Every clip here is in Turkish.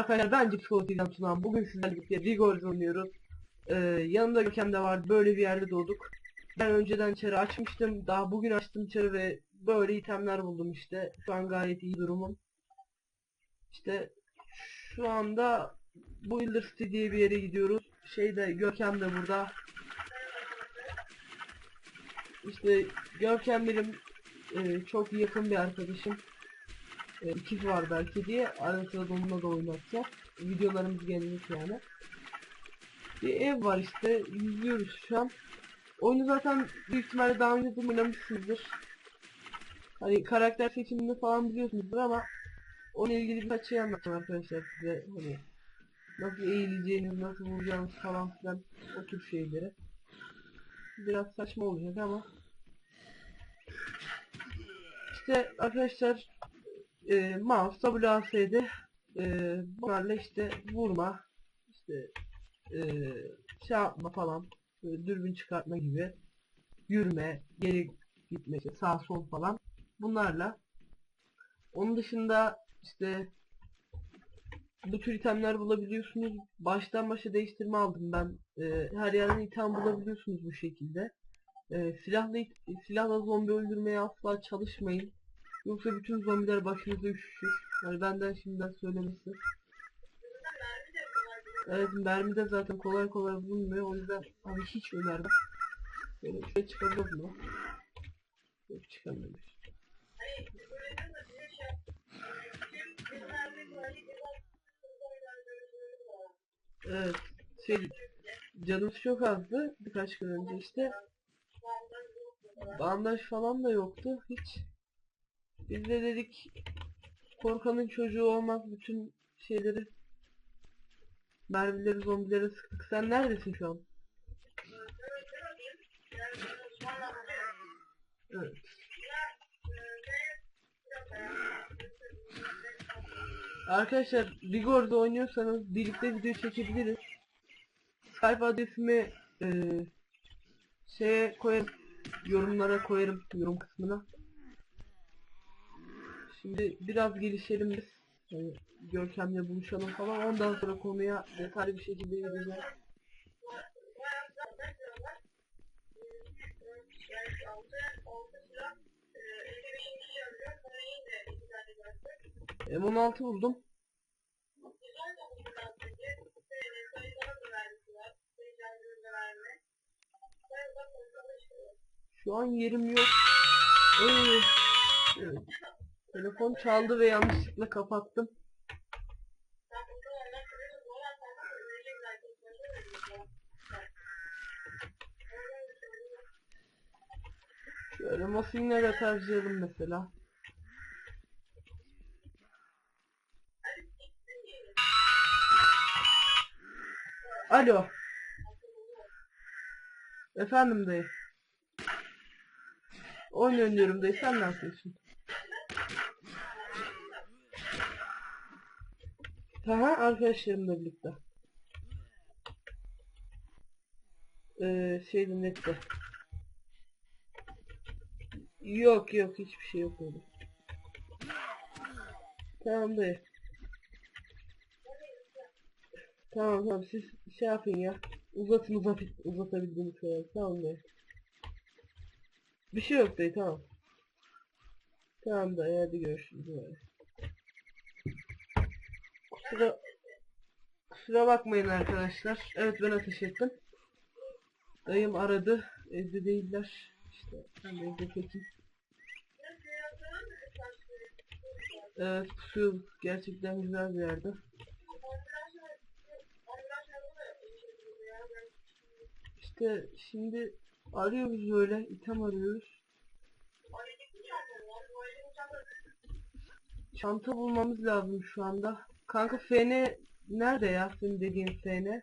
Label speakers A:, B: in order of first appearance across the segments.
A: arkadaşlar ben Psikolojiden Tunan. Bugün sizlerle birlikte Rigors oynuyoruz. Ee, yanımda Gökhan de var. Böyle bir yerde doğduk. Ben önceden çarı açmıştım. Daha bugün açtım çarı ve böyle itemler buldum işte. Şu an gayet iyi durumum. İşte şu anda Builder City diye bir yere gidiyoruz. Şeyde Gökhan da burada. İşte Görkem benim e, çok yakın bir arkadaşım. E, ikiz var belki diye arada sırada onunla da oynatacağız. Videolarımız gelecek yani. Bir ev var işte yüzüyoruz şu an. Oyunu zaten büyük ihtimalle daha önce de oynamışsınızdır. Hani karakter seçimini falan biliyorsunuzdur ama onunla ilgili birkaç şey anlatacağım arkadaşlar size. Hani nasıl eğileceğiniz, nasıl vuracağınız falan filan o tür şeyleri. Biraz saçma olacak ama işte arkadaşlar e, mouse WASD e, bunlarla işte vurma işte e, şey yapma falan dürbün çıkartma gibi yürüme geri gitme işte sağ sol falan bunlarla onun dışında işte bu tür itemler bulabiliyorsunuz. Baştan başa değiştirme aldım ben. E, her yerden item bulabiliyorsunuz bu şekilde. E, silahla silahla zombi öldürmeye asla çalışmayın. Yoksa bütün zombiler başınıza üşüşür. Yani benden şimdiden söylemesi. Evet mermi de zaten kolay kolay bulunmuyor. O yüzden abi hiç önermem. Böyle şuraya çıkabilir mi? Yok çıkamıyormuş. Evet. Şey, canımız çok azdı birkaç gün önce işte. Bandaj falan da yoktu hiç. Biz de dedik korkanın çocuğu olmaz bütün şeyleri mermileri zombilere sıktık. Sen neredesin şu an? Evet. Arkadaşlar Rigor'da oynuyorsanız birlikte video çekebiliriz. Skype adresimi e, şeye koyarım. Yorumlara koyarım yorum kısmına. Şimdi biraz gelişelim biz. Yani Görkem'le buluşalım falan. Ondan sonra konuya detaylı bir şekilde gireceğiz. M16 buldum. Şu an yerim yok. Ee, evet. Telefon çaldı ve yanlışlıkla kapattım. Şöyle masinlere tercihlerim mesela. Alo. Efendim dayı. Oyun oynuyorum dayı sen ne yapıyorsun? Aha arkadaşlarımla birlikte. Ee, şeyde nette. Yok yok hiçbir şey yok öyle. Tamam dayı. Tamam tamam siz şey yapın ya. Uzatın uzat uzatabildiğiniz kadar. Tamam dayı. Bir şey yok dayı tamam. Tamam dayı hadi görüşürüz. Kusura, kusura bakmayın arkadaşlar. Evet ben ateş ettim. Dayım aradı. Evde değiller. İşte ben de evde tekim. Evet pusu gerçekten güzel bir yerde. İşte şimdi arıyoruz böyle item arıyoruz. Çanta bulmamız lazım şu anda. Kanka FN nerede ya senin dediğin FN?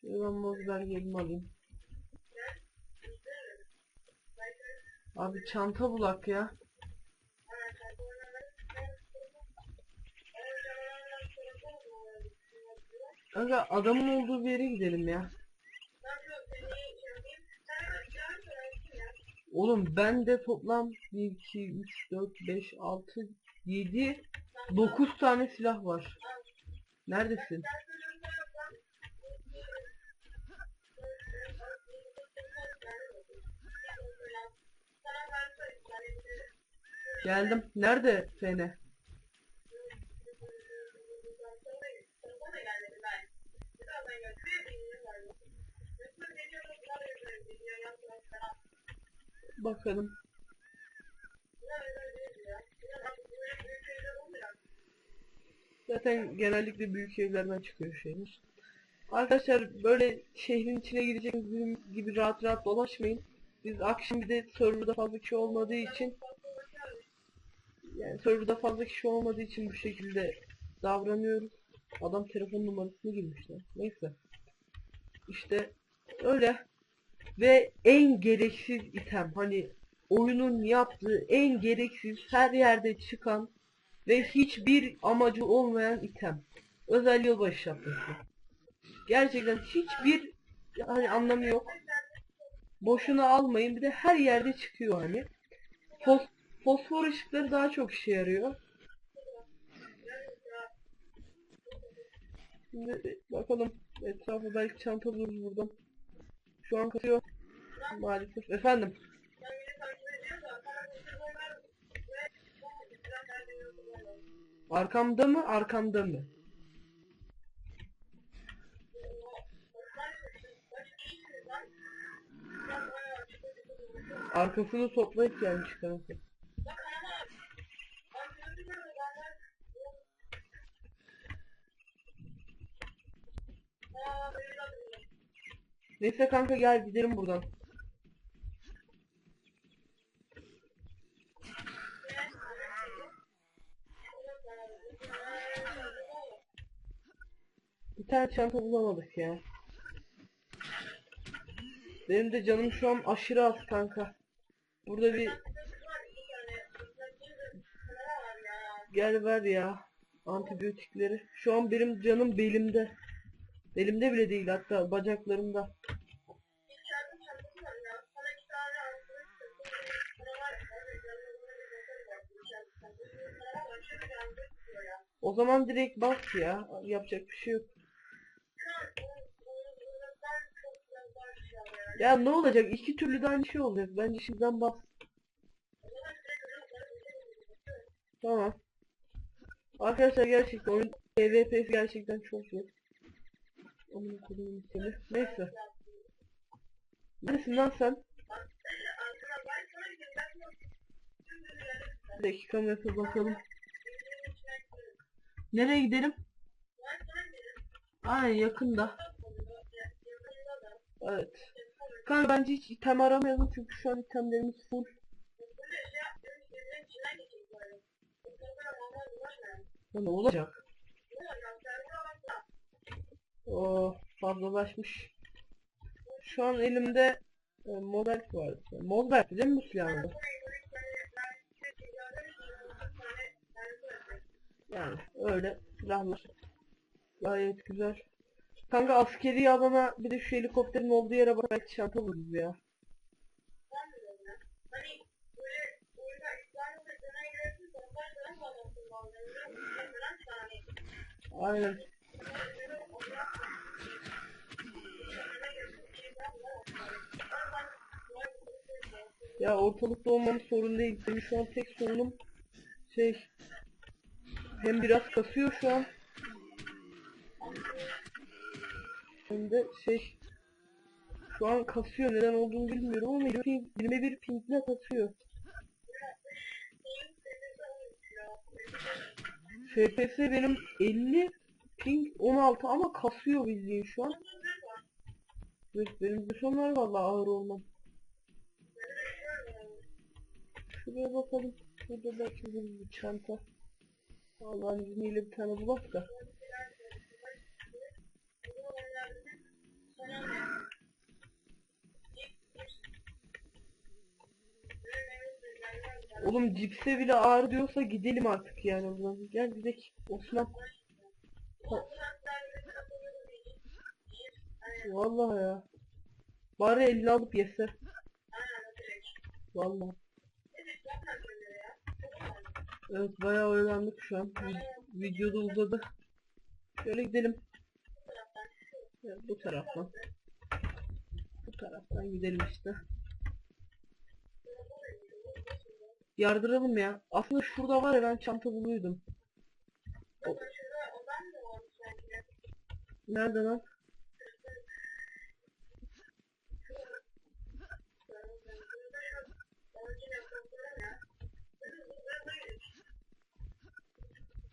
A: Şöyle ben mozlar gelimi alayım. Abi çanta bulak ya. Kanka adamın olduğu bir yere gidelim ya. Oğlum ben de toplam 1, 2, 3, 4, 5, 6, 7, 9 tane silah var. Neredesin? Geldim. Nerede Fene? Bakalım. Zaten genellikle büyük evlerden çıkıyor şeyler. Arkadaşlar böyle şehrin içine gireceğiniz bizim gibi rahat rahat dolaşmayın. Biz akşam bir de serverda fazla kişi olmadığı için yani serverda fazla kişi olmadığı için bu şekilde davranıyoruz. Adam telefon numarasını girmişler. Neyse. İşte öyle. Ve en gereksiz item hani oyunun yaptığı en gereksiz her yerde çıkan ve hiçbir amacı olmayan item. Özel yılbaşı şapkası. Gerçekten hiçbir hani anlamı yok. Boşuna almayın bir de her yerde çıkıyor hani. Fos fosfor ışıkları daha çok işe yarıyor. Şimdi bakalım etrafa belki çanta buluruz buradan. Şu an kasıyor. Maalesef. Efendim. Arkamda mı? Arkamda mı? Arkasını toplayıp gelmiş kanka. Neyse kanka gel gidelim buradan. Bir tane çanta bulamadık ya. Benim de canım şu an aşırı az kanka. Burada bir gel ver ya antibiyotikleri. Şu an benim canım belimde. Belimde bile değil hatta bacaklarımda. O zaman direkt bas ya. Yapacak bir şey yok. Ya ne olacak? İki türlü de aynı şey olacak. Bence şimdiden bas. Tamam. Arkadaşlar gerçekten oyun PvP'si gerçekten çok zor. Amına koyayım seni. Neyse. Neresin lan sen? Bir dakika map'e bakalım. Nereye gidelim? Aynen yakında. Evet. Kanka bence hiç item aramayalım çünkü şu an itemlerimiz full. Ya ne olacak? O fazlalaşmış. Şu an elimde e, model var. Model değil mi bu silahın? Yani öyle silahlar. Gayet güzel. Kanka askeri alana bir de şu helikopterin olduğu yere bak belki çanta buluruz ya. Aynen. Ya ortalıkta olmam sorun değil. Benim şu an tek sorunum şey hem biraz kasıyor şu an hem de şey şu an kasıyor neden olduğunu bilmiyorum ama 20, 21 pingle kasıyor. FPS benim 50 ping 16 ama kasıyor bildiğin şu an. Evet benim de sonlar vallahi ağır olmam. Şuraya bakalım. Burada belki bir çanta. Allah'ın izniyle bir tane bulak da. Oğlum cipse bile ağır diyorsa gidelim artık yani zaman. Gel gidelim. Osman. Vallahi ya. Bari elini alıp yese.
B: Vallahi. Evet bayağı oyalandık şu an. Vi- Videoda uzadı. Şöyle gidelim. Evet, bu taraftan. Bu taraftan gidelim işte. Yardıralım ya. Aslında şurada var ya ben çanta buluyordum. O- Nerede lan?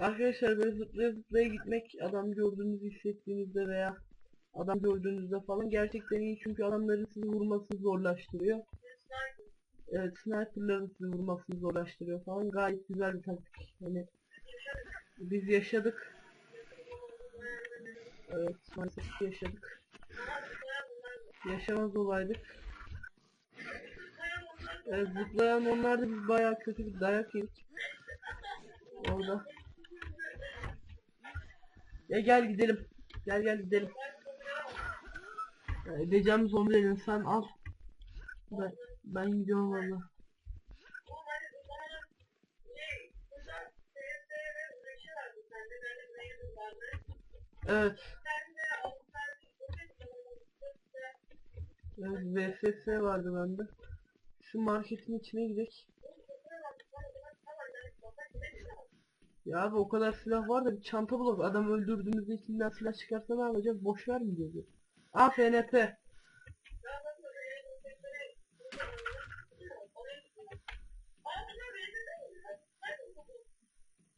B: Arkadaşlar böyle zıplaya zıplaya gitmek adam gördüğünüzü hissettiğinizde veya adam gördüğünüzde falan gerçekten iyi çünkü adamların sizi vurmasını zorlaştırıyor. Evet sniperların sizi vurmasını zorlaştırıyor falan gayet güzel bir taktik. Hani biz yaşadık. Evet maalesef yaşadık. Yaşamaz olaydık. Evet zıplayan onlarda biz bayağı kötü bir dayak yedik. Orada. Ya gel gidelim. Gel gel gidelim. Edeceğim zombilerin sen al. Ben, ben gidiyorum valla. Evet. Evet VSS vardı bende. Şu marketin içine gidelim. Ya abi o kadar silah var da bir çanta bulalım. Adam öldürdüğümüzde içinden silah çıkarsa ne yapacağız? Boş ver mi diyor. Aa FNP.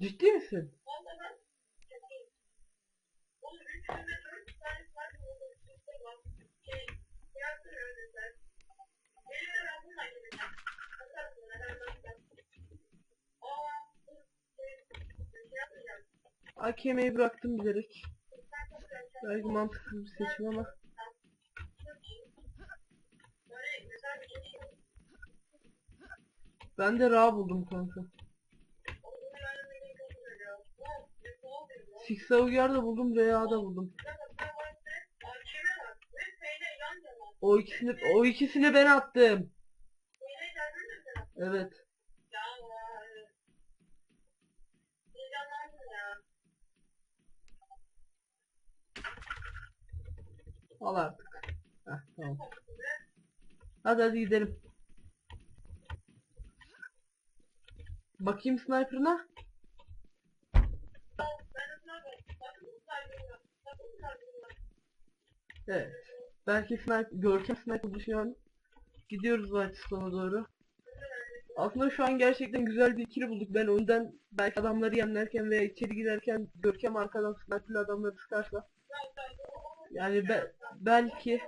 B: Ciddi misin? AKM'yi bıraktım bilerek. Belki mantıksız bir seçim ama. Ben de Ra buldum kanka. Six Uyar da buldum, Reya da buldum. O ikisini o ikisini ben attım. Evet. Al artık. Heh, tamam. Hadi hadi gidelim. Bakayım sniper'ına. Evet. Belki sniper, Görkem sniper düşüyor. Gidiyoruz Whitestone'a doğru. Aslında şu an gerçekten güzel bir ikili bulduk. Ben önden belki adamları yemlerken veya içeri giderken Görkem arkadan sniper'lı adamları sıkarsa. Yani be, belki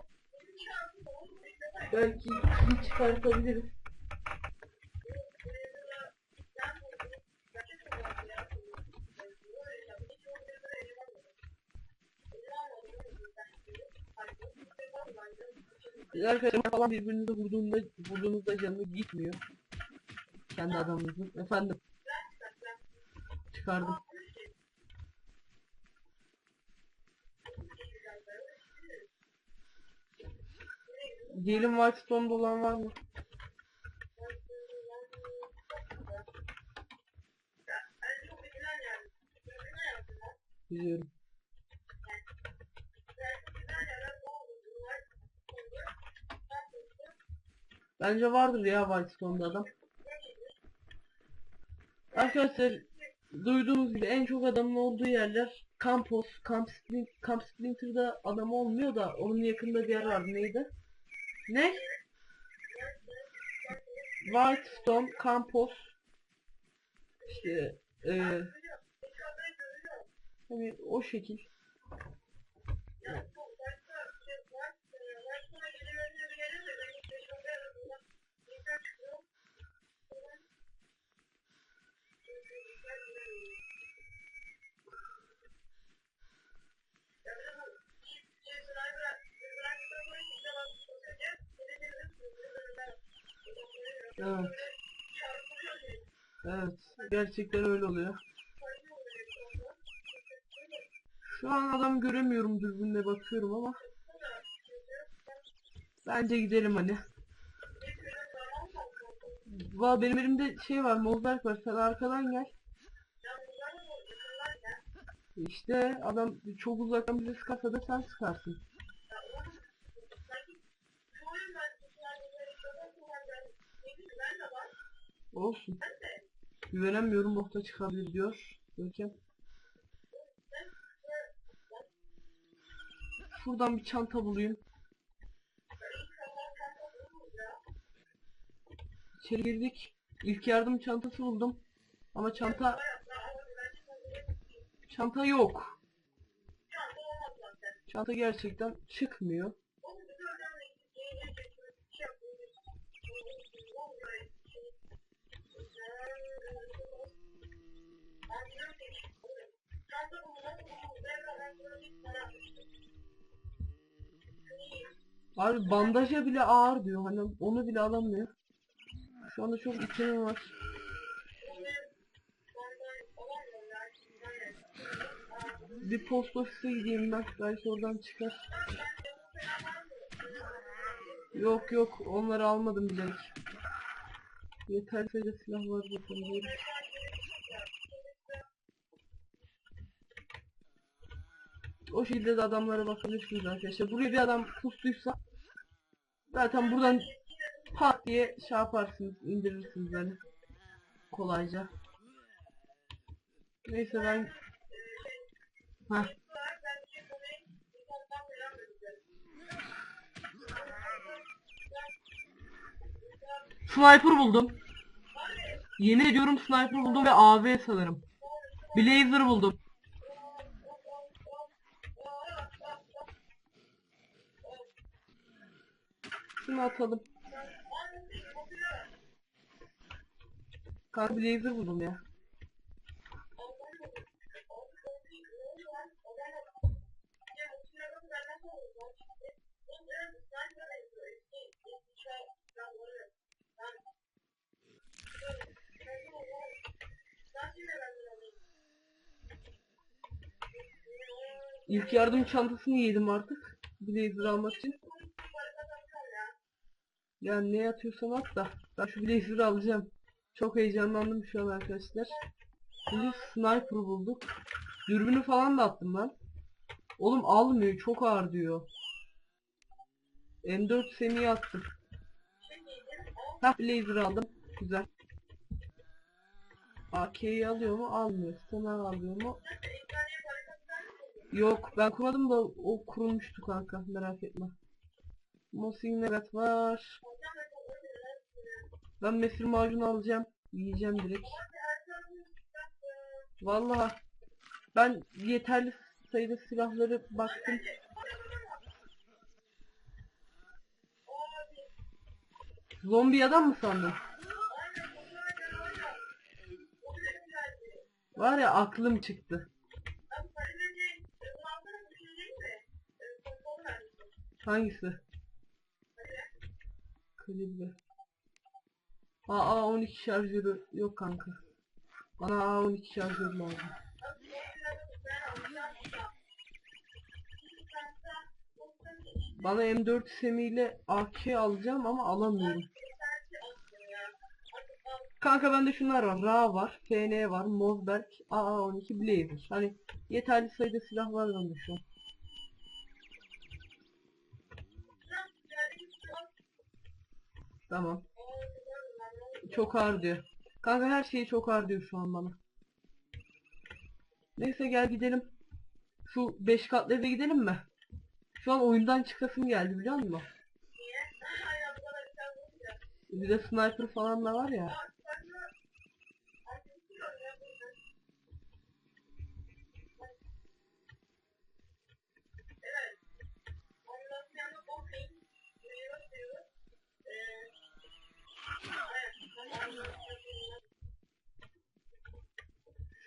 B: belki iyi çıkartabiliriz. Arkadaşlar falan birbirinize vurduğunda vurduğunuzda canı gitmiyor. Kendi adamınızın. Efendim. Çıkardım. Diyelim Whitestone'da olan var mı? Biliyorum. Bence vardır ya Whitestone'da adam. Arkadaşlar duyduğunuz gibi en çok adamın olduğu yerler Campos, Camp, Splin Camp Splinter'da adam olmuyor da onun yakında bir yer vardı neydi? Ne? Whitestone, Campos işte eee hani o şekil. Evet. Evet. Gerçekten öyle oluyor. Şu an adam göremiyorum dürbünle bakıyorum ama. Bence gidelim hani.
A: Va benim elimde şey var, Mozberg var. Sen arkadan gel. İşte adam çok uzaktan bize sıkarsa da sen sıkarsın. Olsun. Güvenemiyorum nokta çıkabilir diyor. Görkem. Şuradan bir çanta bulayım. İçeri girdik. İlk yardım çantası buldum. Ama çanta çanta yok. Çanta gerçekten çıkmıyor. Abi bandaja bile ağır diyor. Hani onu bile alamıyor. Şu anda çok itemim var. Bir post ofise gideyim ben. Belki oradan çıkar. Yok yok onları almadım bilerek. Yeter sayıda silah var zaten. O şekilde de adamlara bakabilirsiniz arkadaşlar. Buraya bir adam pustuysa zaten buradan pat diye şey yaparsınız, indirirsiniz yani. Kolayca. Neyse ben Heh. Sniper buldum. Yemin ediyorum sniper buldum ve AV sanırım. Blazer buldum. Atalım. Kanka Blazer buldum ya. İlk yardım çantasını yedim artık. Blazer almak için. Yani ne atıyorsan at da. Ben şu Blazer'ı alacağım. Çok heyecanlandım şu an arkadaşlar. Şimdi sniper bulduk. Dürbünü falan da attım ben. Oğlum almıyor. Çok ağır diyor. M4 semiyi attım. Hah Blazer aldım. Güzel. AK'yi alıyor mu? Almıyor. Stunner alıyor mu? Yok ben kurmadım da o kurulmuştu kanka merak etme. Mosin Negat var. Ben mesir macunu alacağım. Yiyeceğim direkt. Vallahi ben yeterli sayıda silahları baktım. Zombi adam mı sandın? Var ya aklım çıktı. Hangisi? Kalibre. AA 12 şarjörü yok kanka. Bana AA 12 şarjör lazım. Bana M4 semiyle AK alacağım ama alamıyorum. Kanka bende şunlar var. Ra var, FN var, Mozberg, AA12, Blazer. Hani yeterli sayıda silah var bende şu an. Tamam. Çok ağır diyor. Kanka her şeyi çok ağır diyor şu an bana. Neyse gel gidelim. Şu 5 katlı eve gidelim mi? Şu an oyundan çıkasım geldi biliyor musun? Bir de sniper falan da var ya.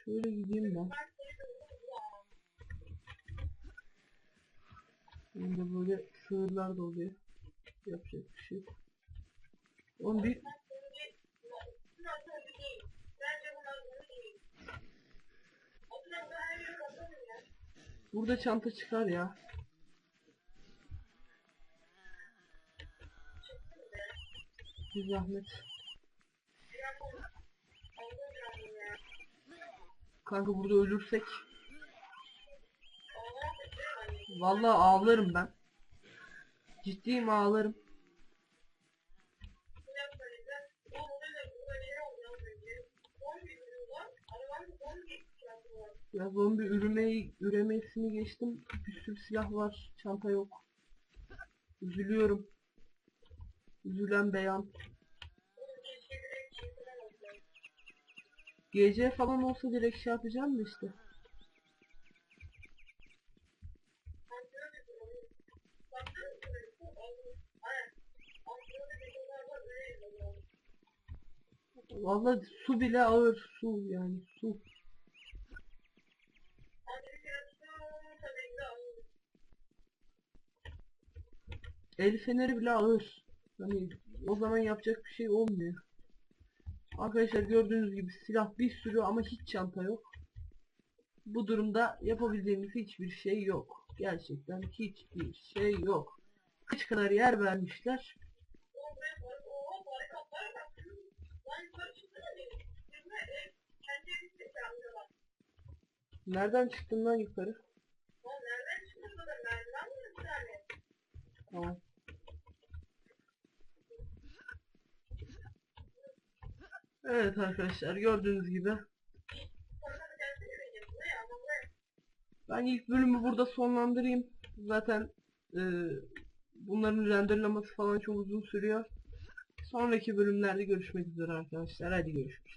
A: Şöyle gideyim ben. Şimdi böyle sığırlar da oluyor. Yapacak bir şey. Oğlum bir burada çanta çıkar ya. Bir zahmet. Kanka burada ölürsek. Vallahi ağlarım ben. Ciddiyim ağlarım. Ya zombi üremeyi, üremesini geçtim. Bir sürü silah var. Çanta yok. Üzülüyorum. Üzülen beyan. GC falan olsa direkt şey yapacağım da işte. Vallahi su bile ağır su yani su. El feneri bile ağır. Hani o zaman yapacak bir şey olmuyor. Arkadaşlar gördüğünüz gibi silah bir sürü ama hiç çanta yok. Bu durumda yapabildiğimiz hiçbir şey yok. Gerçekten hiçbir şey yok. Kaç kadar yer vermişler. Nereden çıktın lan yukarı? Tamam. Evet arkadaşlar gördüğünüz gibi ben ilk bölümü burada sonlandırayım. Zaten e, bunların renderlaması falan çok uzun sürüyor. Sonraki bölümlerde görüşmek üzere arkadaşlar. Hadi görüşürüz.